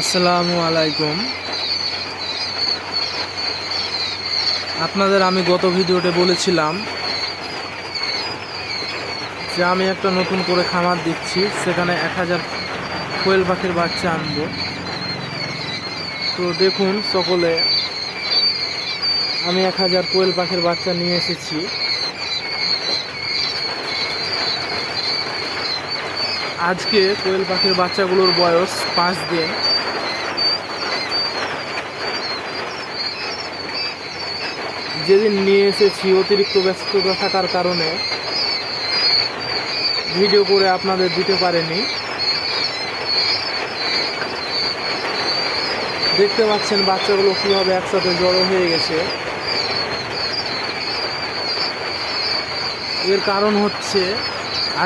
আসসালামু আলাইকুম। আপনাদের আমি গত ভিডিওতে বলেছিলাম যে আমি একটা নতুন করে খামার দিচ্ছি সেখানে এক হাজার কোয়েল পাখির বাচ্চা আনব। তো দেখুন সকলে, আমি এক হাজার কোয়েল পাখির বাচ্চা নিয়ে এসেছি। আজকে কোয়েল পাখির বাচ্চাগুলোর বয়স পাঁচ দিন। যেদিন নিয়ে এসেছি অতিরিক্ত ব্যস্ততা থাকার কারণে ভিডিও করে আপনাদের দিতে পারেনি। দেখতে পাচ্ছেন বাচ্চাগুলো কীভাবে একসাথে জড়ো হয়ে গেছে। এর কারণ হচ্ছে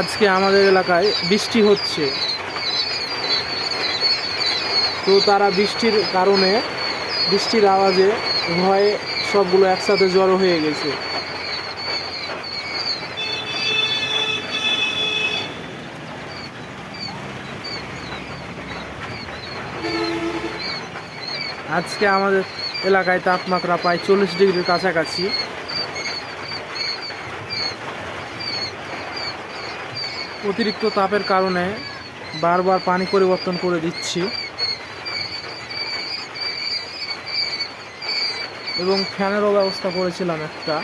আজকে আমাদের এলাকায় বৃষ্টি হচ্ছে। তো তারা বৃষ্টির কারণে, বৃষ্টির আওয়াজে ভয়ে সবগুলো একসাথে জড়ো হয়ে গেছে। আজকে আমাদের এলাকায় তাপমাত্রা প্রায় চল্লিশ ডিগ্রির কাছাকাছি। অতিরিক্ত তাপের কারণে বারবার পানি পরিবর্তন করে দিচ্ছি। এবং ফ্যানেরও ব্যবস্থা করেছিলাম একটা।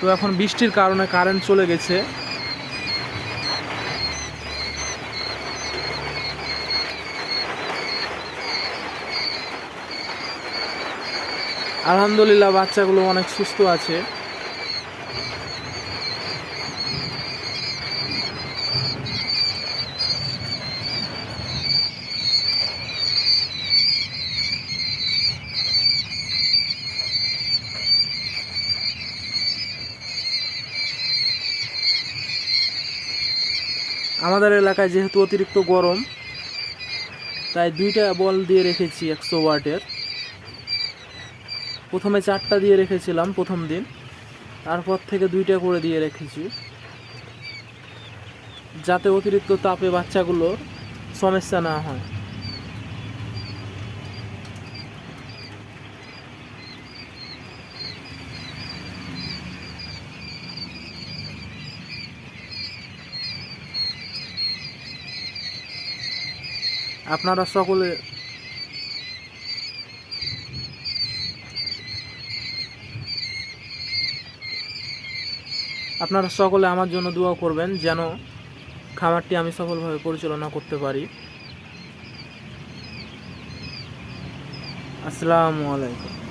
তো এখন বৃষ্টির কারণে কারেন্ট চলে গেছে। আলহামদুলিল্লাহ বাচ্চাগুলো অনেক সুস্থ আছে। আমাদের এলাকায় যেহেতু অতিরিক্ত গরম, তাই দুইটা বল দিয়ে রেখেছি একশো ওয়াটের। প্রথমে চারটা দিয়ে রেখেছিলাম প্রথম দিন, তারপর থেকে দুইটা করে দিয়ে রেখেছি। যাতে অতিরিক্ত তাপে বাচ্চাগুলোর সমস্যা না হয়। আপনারা সকলে আপনারা সকলে আমার জন্য দোয়া করবেন যেন খামারটি আমি সফলভাবে পরিচালনা করতে পারি। আসসালামু আলাইকুম।